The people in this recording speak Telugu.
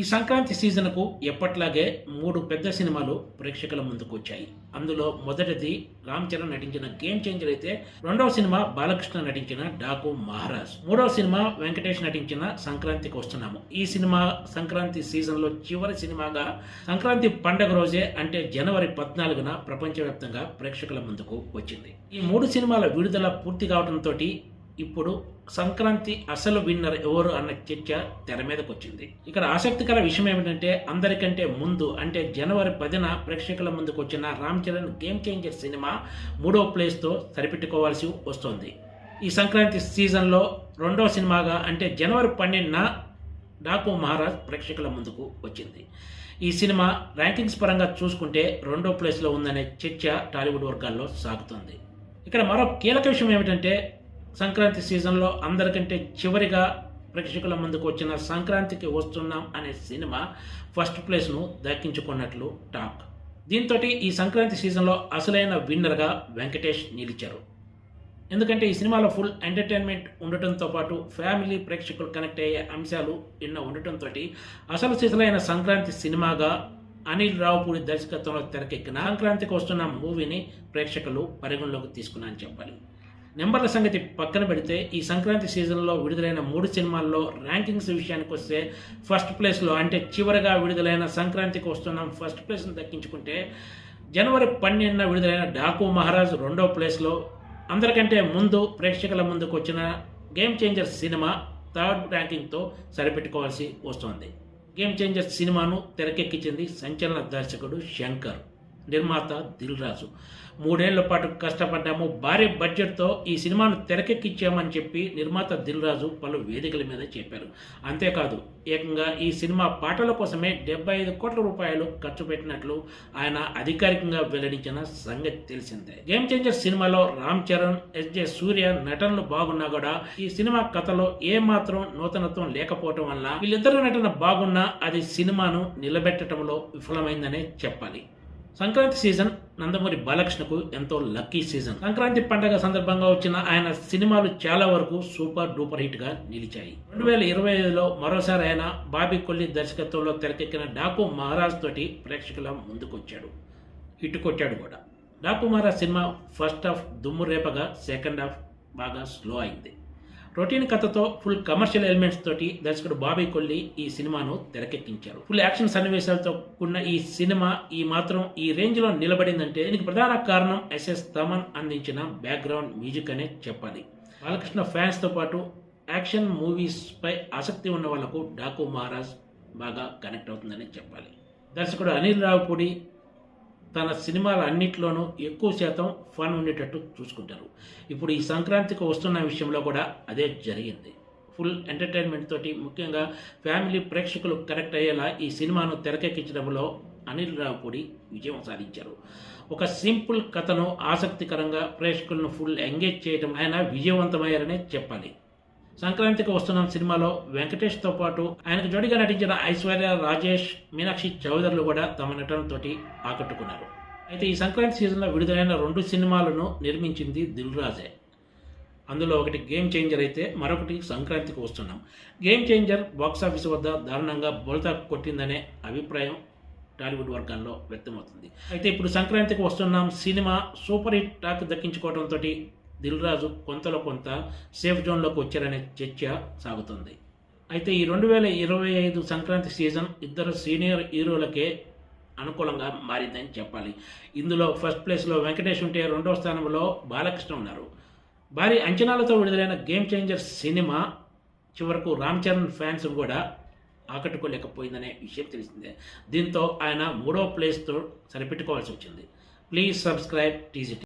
ఈ సంక్రాంతి సీజన్కు ఎప్పట్లాగే మూడు పెద్ద సినిమాలు ప్రేక్షకుల ముందుకు వచ్చాయి అందులో మొదటిది రామ్ చరణ్ నటించిన గేమ్ చేంజర్ అయితే రెండవ సినిమా బాలకృష్ణ నటించిన డాకు మహారాజ్. మూడవ సినిమా వెంకటేష్ నటించిన సంక్రాంతికి వస్తున్నాము. ఈ సినిమా సంక్రాంతి సీజన్లో చివరి సినిమాగా సంక్రాంతి పండగ రోజే అంటే జనవరి పద్నాలుగున ప్రపంచవ్యాప్తంగా ప్రేక్షకుల ముందుకు వచ్చింది. ఈ మూడు సినిమాల విడుదల పూర్తి కావడంతో ఇప్పుడు సంక్రాంతి అసలు విన్నర్ ఎవరు అన్న చర్చ తెర మీదకి వచ్చింది ఇక్కడ ఆసక్తికర విషయం ఏమిటంటే అందరికంటే ముందు అంటే జనవరి పదిన ప్రేక్షకుల ముందుకు వచ్చిన Ram Charan game changer cinema మూడో ప్లేస్తో సరిపెట్టుకోవాల్సి వస్తోంది. ఈ సంక్రాంతి సీజన్లో రెండవ సినిమాగా అంటే జనవరి పన్నెండున డాకు మహారాజ్ ప్రేక్షకుల ముందుకు వచ్చింది. ఈ సినిమా ర్యాంకింగ్స్ పరంగా చూసుకుంటే రెండో ప్లేస్లో ఉందనే చర్చ టాలీవుడ్ వర్గాల్లో సాగుతుంది. ఇక్కడ మరో కీలక విషయం ఏమిటంటే సంక్రాంతి సీజన్లో అందరికంటే చివరిగా ప్రేక్షకుల ముందుకు వచ్చిన సంక్రాంతికి వస్తున్నాం అనే సినిమా ఫస్ట్ ప్లేస్ను దక్కించుకున్నట్లు టాక్. దీంతో ఈ సంక్రాంతి సీజన్లో అసలైన విన్నర్గా వెంకటేష్ నిలిచారు. ఎందుకంటే ఈ సినిమాలో ఫుల్ ఎంటర్టైన్మెంట్ ఉండటంతో పాటు ఫ్యామిలీ ప్రేక్షకులు కనెక్ట్ అయ్యే అంశాలు ఎన్నో ఉండటంతో అసలు సీజన్లైన సంక్రాంతి సినిమాగా అనిల్ రావుపూడి దర్శకత్వంలో తెరకెక్కిన సంక్రాంతికి వస్తున్న మూవీని ప్రేక్షకులు పరిగణలోకి తీసుకున్నారని చెప్పాలి. నెంబర్ల సంగతి పక్కన పెడితే ఈ సంక్రాంతి సీజన్లో విడుదలైన మూడు సినిమాల్లో ర్యాంకింగ్స్ విషయానికి వస్తే ఫస్ట్ ప్లేస్లో అంటే చివరగా విడుదలైన సంక్రాంతికి వస్తున్నాం ఫస్ట్ ప్లేస్ని దక్కించుకుంటే జనవరి పన్నెండున విడుదలైన డాకు మహారాజ్ రెండో ప్లేస్లో అందరికంటే ముందు ప్రేక్షకుల ముందుకు వచ్చిన గేమ్ చేంజర్ సినిమా థర్డ్ ర్యాంకింగ్తో సరిపెట్టుకోవాల్సి వస్తోంది. గేమ్ చేంజర్ సినిమాను తెరకెక్కించింది సంచలన దర్శకుడు శంకర్. నిర్మాత దిల్ రాజు మూడేళ్ళ పాటు కష్టపడ్డాము. భారీ బడ్జెట్తో ఈ సినిమాను తెరకెక్కించామని చెప్పి నిర్మాత దిల్ రాజు పలు వేదికల మీద చెప్పారు. అంతేకాదు ఏకంగా ఈ సినిమా పాటల కోసమే డెబ్బై ఐదు కోట్ల రూపాయలు ఖర్చు పెట్టినట్లు ఆయన అధికారికంగా వెల్లడించిన సంగతి తెలిసిందే. గేమ్ చేంజర్ సినిమాలో రామ్ చరణ్ ఎస్జే సూర్య నటనలు బాగున్నా కూడా ఈ సినిమా కథలో ఏమాత్రం నూతనత్వం లేకపోవటం వల్ల వీళ్ళిద్దరు నటన బాగున్నా అది సినిమాను నిలబెట్టడంలో విఫలమైందనే చెప్పాలి. సంక్రాంతి సీజన్ నందమూరి బాలకృష్ణకు ఎంతో లక్కీ సీజన్. సంక్రాంతి పండగ సందర్భంగా వచ్చిన ఆయన సినిమాలు చాలా వరకు సూపర్ డూపర్ హిట్గా నిలిచాయి. రెండు వేల ఇరవై ఐదులో మరోసారి ఆయన బాబీ కొల్లి దర్శకత్వంలో తెరకెక్కిన డాకు మహారాజ్ తోటి ప్రేక్షకుల ముందుకొచ్చాడు. హిట్ కొట్టాడు కూడా. Daaku Maharaj cinema first half దుమ్ము రేపగా సెకండ్ హాఫ్ బాగా స్లో అయింది. రొటీన్ కథతో ఫుల్ కమర్షియల్ ఎలిమెంట్స్ తోటి దర్శకుడు బాబీ కొల్లి ఈ సినిమాను తెరకెక్కించారు. ఫుల్ యాక్షన్ సన్నివేశాలతో కూడిన ఈ సినిమా ఈ మాత్రం ఈ రేంజ్లో నిలబడిందంటే దీనికి ప్రధాన కారణం ఎస్ఎస్ తమన్ అందించిన బ్యాక్గ్రౌండ్ మ్యూజిక్ అనే చెప్పాలి. బాలకృష్ణ ఫ్యాన్స్తో పాటు యాక్షన్ మూవీస్ పై ఆసక్తి ఉన్న వాళ్ళకు డాకు మహారాజ్ బాగా కనెక్ట్ అవుతుందని చెప్పాలి. దర్శకుడు అనిల్ రావుపూడి తన సినిమాల అన్నిట్లోనూ ఎక్కువ శాతం ఫన్ ఉండేటట్టు చూసుకుంటారు. ఇప్పుడు ఈ సంక్రాంతికి వస్తున్న విషయంలో కూడా అదే జరిగింది. ఫుల్ ఎంటర్టైన్మెంట్ తోటి ముఖ్యంగా ఫ్యామిలీ ప్రేక్షకులు కనెక్ట్ అయ్యేలా ఈ సినిమాను తెరకెక్కించడంలో అనిల్ రావుపూడి విజయం సాధించారు. ఒక సింపుల్ కథను ఆసక్తికరంగా ప్రేక్షకులను ఫుల్ ఎంగేజ్ చేయడం ఆయన విజయవంతమయ్యారనే చెప్పాలి. సంక్రాంతికి వస్తున్న సినిమాలో వెంకటేష్తో పాటు ఆయనకు జోడిగా నటించిన ఐశ్వర్య రాజేష్ మీనాక్షి చౌదరులు కూడా తమ నటనతోటి ఆకట్టుకున్నారు. అయితే ఈ సంక్రాంతి సీజన్లో విడుదలైన రెండు సినిమాలను నిర్మించింది దిల్ రాజే అందులో ఒకటి గేమ్ చేంజర్ అయితే మరొకటి సంక్రాంతికి వస్తున్నాం. గేమ్ చేంజర్ బాక్సాఫీస్ వద్ద దారుణంగా బొలతా కొట్టిందనే అభిప్రాయం టాలీవుడ్ వర్గాల్లో వ్యక్తమవుతుంది. అయితే ఇప్పుడు సంక్రాంతికి వస్తున్నాం సినిమా సూపర్ హిట్ టాక్ దక్కించుకోవడంతో దిల్ రాజు కొంతలో కొంత సేఫ్ జోన్లోకి వచ్చారనే చర్చ సాగుతుంది. అయితే ఈ రెండు వేల ఇరవై ఐదు సంక్రాంతి సీజన్ ఇద్దరు సీనియర్ హీరోలకే అనుకూలంగా మారిందని చెప్పాలి. ఇందులో ఫస్ట్ ప్లేస్లో వెంకటేష్ ఉంటే రెండవ స్థానంలో బాలకృష్ణ ఉన్నారు. భారీ అంచనాలతో విడుదలైన గేమ్ చేంజర్ సినిమా చివరకు రామ్ చరణ్ ఫ్యాన్స్ కూడా ఆకట్టుకోలేకపోయిందనే విషయం తెలిసిందే. దీంతో ఆయన మూడో ప్లేస్తో సరిపెట్టుకోవాల్సి వచ్చింది. Please subscribe TGT